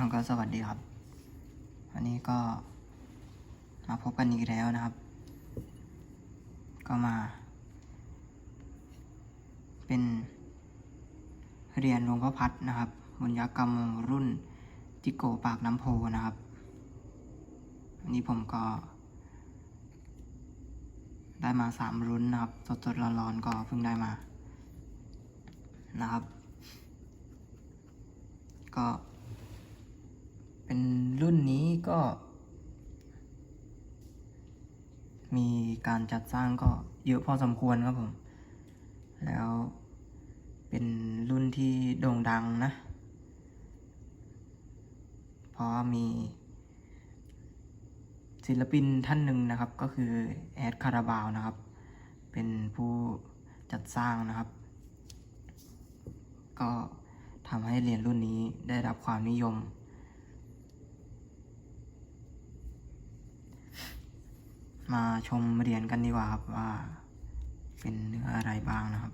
แล้วก็สวัสดีครับ วันนี้ก็มาพบกันอีกแล้วนะครับ ก็มา เป็นเรียนหลวงพ่อพัดนะครับบุญยกรรมรุ่นจิโกปากน้ำโพนะครับอันนี้ผมก็ ได้มาสามรุ่นนะครับสดๆร้อนๆก็เพิ่งได้มานะครับ ก็ เป็นรุ่นนี้ก็ มีการจัดสร้างก็เยอะพอสมควรครับผม แล้วเป็นรุ่นที่โด่งดังนะ เพราะมีศิลปินท่านหนึ่งนะครับ ก็คือแอดคาราบาวนะครับ เป็นผู้จัดสร้างนะครับ ก็ทำให้เหรียญรุ่นนี้ได้รับความนิยม มาชมเหรียญกันดีกว่าครับว่า เป็นเนื้ออะไรบ้างนะครับ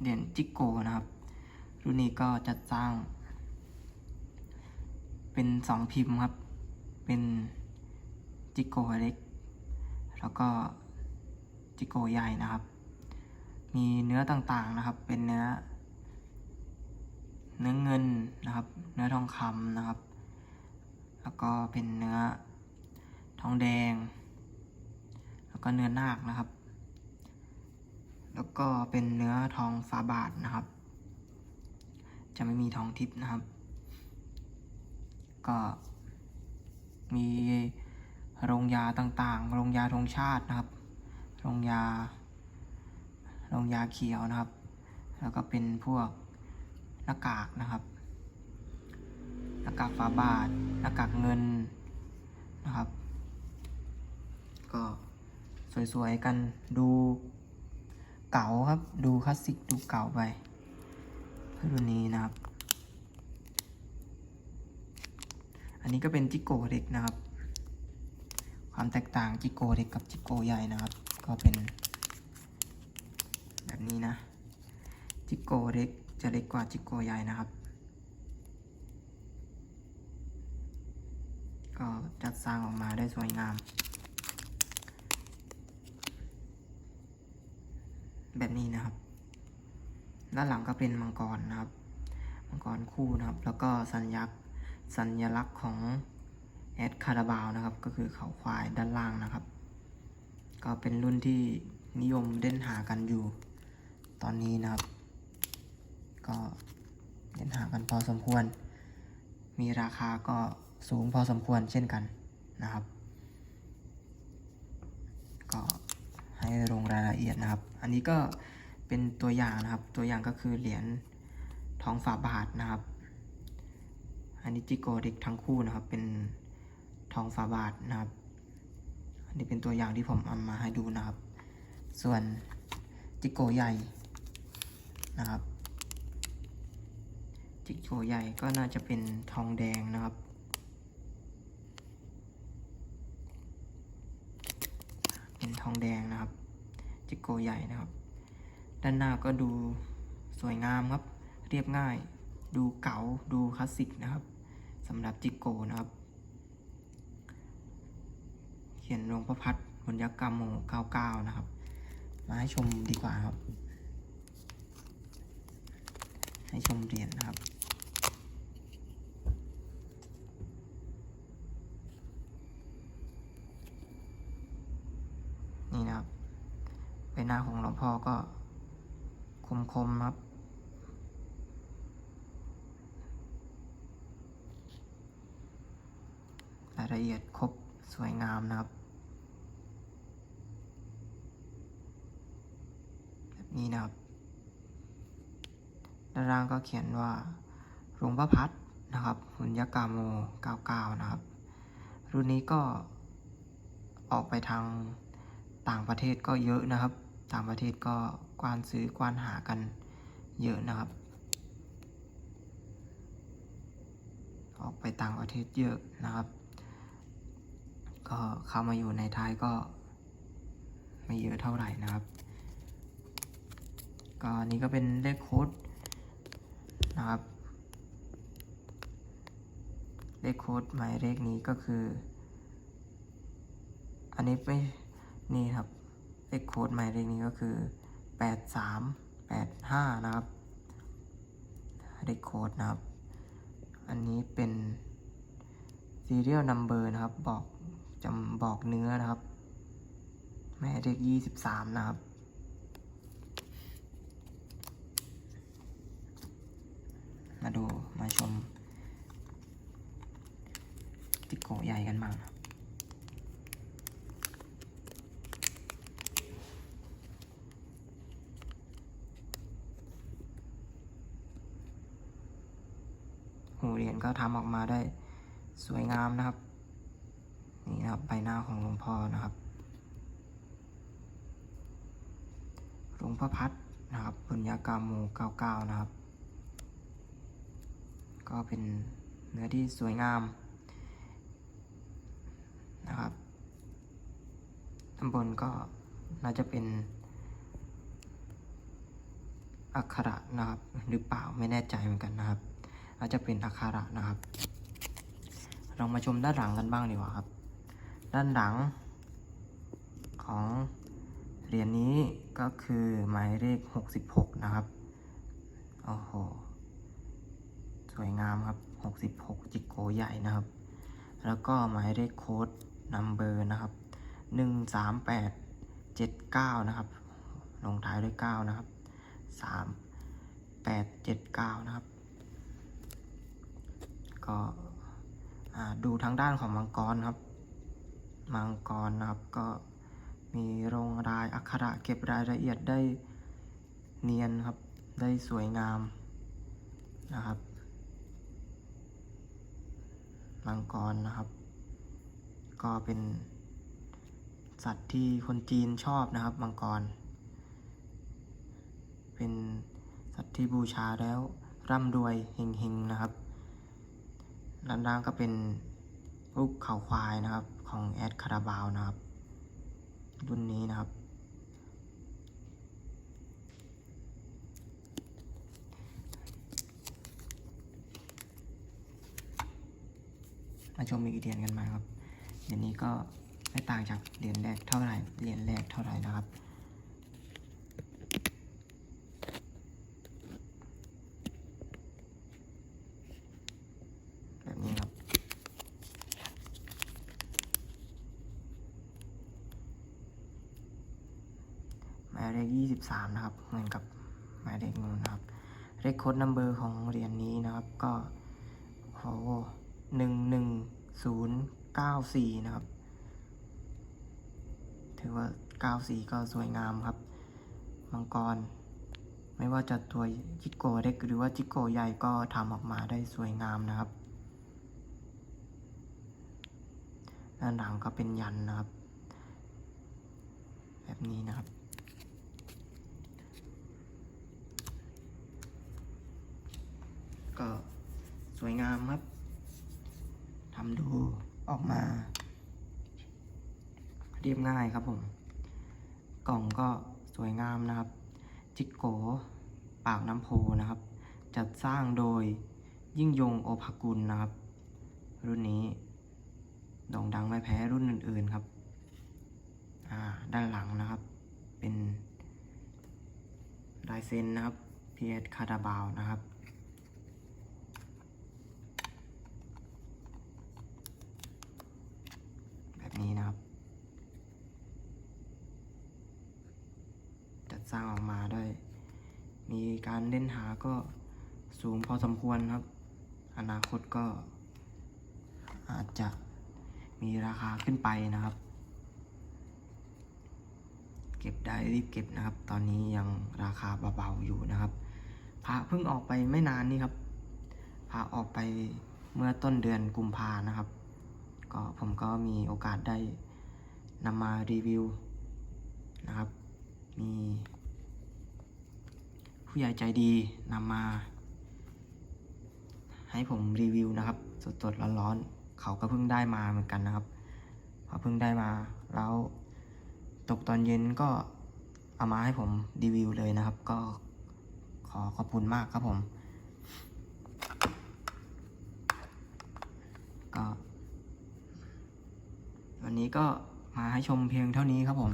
เหรียญจิกโกนะครับ รุ่นนี้ก็จัดสร้าง เป็นสองพิมพ์ครับ เป็นจิกโกเล็ก แล้วก็จิกโกใหญ่นะครับ มีเนื้อต่างๆนะครับ เป็นเนื้อ เนื้อเงินนะครับ เนื้อทองคำนะครับ แล้วก็เป็นเนื้อทองแดง แล้วก็เนื้อนาคนะครับ แล้วก็เป็นเนื้อทองฝาบาทนะครับ จะไม่มีทองทิพย์นะครับ ก็มีโรงยาต่างๆ โรงยาธงชาตินะครับ โรงยา โรงยาเขียวนะครับ แล้วก็เป็นพวก หน้ากากนะครับ หน้ากากฝาบาท หน้ากากเงินนะครับ ก็สวยๆกันดูเก่าครับดูคลาสสิกดูเก่าไปรุ่นนี้นะครับ อันนี้ก็เป็นจิโกเด็กนะครับ ความแตกต่างจิโกเด็กกับจิโกใหญ่นะครับ ก็เป็น แบบนี้นะจิโกเล็ก จะเล็กกว่าจิโกใหญ่นะครับ ก็จัดสร้างออกมาได้สวยงาม แบบนี้นะครับ ด้านหลังก็เป็นมังกรนะครับ มังกรคู่นะครับ แล้วก็สัญลักษณ์สัญลักษณ์ของแอดคาราบาวนะครับ ก็คือเขาควายด้านล่างนะครับ ก็เป็นรุ่นที่นิยมเล่นหากันอยู่ตอนนี้นะครับ ก็เล่นหากันพอสมควร มีราคาก็สูงพอสมควรเช่นกันนะครับ ก็ให้ลงรายละเอียดนะครับ อันนี้ก็เป็นตัวอย่างนะครับ ตัวอย่างก็คือเหรียญทองฝาบาทนะครับ อันนี้จิโกเด็กทั้งคู่นะครับ เป็นทองฝาบาทนะครับ อันนี้เป็นตัวอย่างที่ผมเอามาให้ดูนะครับ ส่วนจิโกใหญ่นะครับ จิโกใหญ่ก็น่าจะเป็นทองแดงนะครับ เป็นทองแดงนะครับ จิโกใหญ่นะครับ ด้านหน้าก็ดูสวยงามครับ เรียบง่าย ดูเก๋าดูคลาสสิกนะครับสำหรับจิโกนะครับ เขียนหลวงพระพัดบุญยกรรมโม99 นะครับ มาให้ชมดีกว่าครับให้ชมเหรียญนะครับ นี่นะครับใบหน้าของหลวงพ่อก็คมๆครับ รายละเอียดครบสวยงามนะครับ แบบนี้นะครับ ด้านล่างก็เขียนว่าหลวงพระพัดนะครับหุนยกาโม99 นะครับ รุ่นนี้ก็ออกไปทางต่างประเทศก็เยอะนะครับ ต่างประเทศก็กว้านซื้อกว้านหากันเยอะนะครับ ออกไปต่างประเทศเยอะนะครับ ก็เข้ามาอยู่ในไทยก็ ไม่เยอะเท่าไหร่นะครับ ก็นี้ก็เป็นเลขโค้ดนะครับ เลขโค้ดหมายเลขนี้ก็คือ อันนี้ไม่นี่ครับ เลขโค้ดหมายเลขนี้ก็คือแปดสามแปดห้านะครับ เลขโค้ดนะครับ อันนี้เป็น serial number นะครับบอก เนื้อนะครับหมายเลขยี่สิบสามนะครับ มาดูมาชมจิโกใหญ่กันบ้างหูเหรียญก็ทำออกมาได้สวยงามนะครับ นี่นะครับใบหน้าของหลวงพ่อนะครับหลวงพ่อพัดนะครับปุญญากรรมโม99 นะครับ ก็เป็นเนื้อที่สวยงามนะครับด้านบนก็น่าจะเป็นอักขระนะครับ หรือเปล่าไม่แน่ใจเหมือนกันนะครับอาจจะเป็นอักขระนะครับเรามาชมด้านหลังกันบ้างดีกว่าครับ ด้านหลัง ของเหรียญนี้ก็คือหมายเลข 66 นะครับ โอ้โห สวยงามครับ 66 จิกโกใหญ่นะครับ แล้วก็หมายเลขโค้ดนัมเบอร์นะครับ 13879 นะครับ ลงท้ายด้วย 9 นะครับ 3879 นะครับ ก็ดูทางด้านของมังกรครับ มังกรนะครับ ก็มีลงรายอักขระเก็บรายละเอียดได้เนียนครับ ได้สวยงามนะครับมังกรนะครับ ก็เป็นสัตว์ที่คนจีนชอบนะครับมังกร เป็นสัตว์ที่บูชาแล้วร่ำรวยเฮงๆนะครับด้านล่างก็เป็น รูปเขาควายนะครับของแอดคาราบาวนะครับ รุ่นนี้นะครับ มาชมอีกเหรียญกันมาครับเหรียญนี้ก็ไม่ต่างจากเหรียญแรกเท่าไหร่เหรียญแรกเท่าไหร่นะครับ 13 นะครับ เหมือนกับหมายเลขนู้นนะครับเลขโค้ดนัมเบอร์ของเหรียญนนี้นะครับก็โอ้หนึ่งหนึ่งศูนย์เก้าสี่นะครับ ถือว่าเก้าสี่ก็สวยงามครับ มังกร ไม่ว่าจะตัวจิโกเล็กหรือว่าจิโกใหญ่ก็ทำออกมาได้สวยงามนะครับ ด้านหลังก็เป็นยันนะครับ แบบนี้นะครับ ก็สวยงามครับทำดูออกมา เรียบง่ายครับผม กล่องก็สวยงามนะครับ จิกโกปากน้ำโพนะครับ จัดสร้างโดยยิ่งยงโอภากุลนะครับ รุ่นนี้โด่งดังไม่แพ้รุ่นอื่น ๆครับอ่าด้านหลังนะครับ เป็นลายเซ็นนะครับพีเอสคาราบาวนะครับ แบบนี้นะครับ จัดสร้างออกมาได้ มีการเล่นหาก็สูงพอสมควรครับ อนาคตก็อาจจะมีราคาขึ้นไปนะครับ เก็บได้รีบเก็บนะครับ ตอนนี้ยังราคาเบาๆอยู่นะครับพระเพิ่งออกไปไม่นานนี่ครับพระออกไปเมื่อต้นเดือนกุมภานะครับ ก็ผมก็มีโอกาสได้นำมารีวิวนะครับ มีผู้ใหญ่ใจดีนำมา ให้ผมรีวิวนะครับ สดๆร้อนๆเขาก็เพิ่งได้มาเหมือนกันนะครับเขาเพิ่งได้มาแล้วตกตอนเย็นก็เอามาให้ผมรีวิวเลยนะครับ ก็ขอขอบคุณมากครับผม ก็ วันนี้ก็มาให้ชมเพียงเท่านี้ครับผม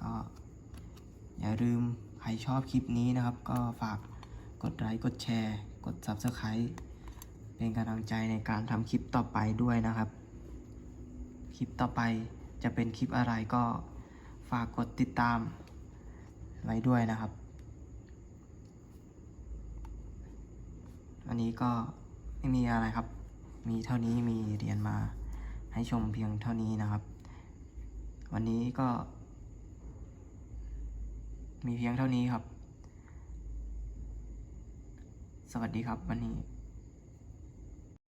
ก็อย่าลืมใครชอบคลิปนี้นะครับ ก็ฝากกดไลค์กดแชร์ กด Subscribe เป็นกำลังใจในการทำคลิปต่อไปด้วยนะครับ คลิปต่อไปจะเป็นคลิปอะไรก็ฝากกดติดตามไว้ด้วยนะครับ อันนี้ก็ไม่มีอะไรครับ มีเท่านี้มีเหรียญมาให้ชมเพียงเท่านี้นะครับ วันนี้ก็ มีเพียงเท่านี้ครับ สวัสดีครับวันนี้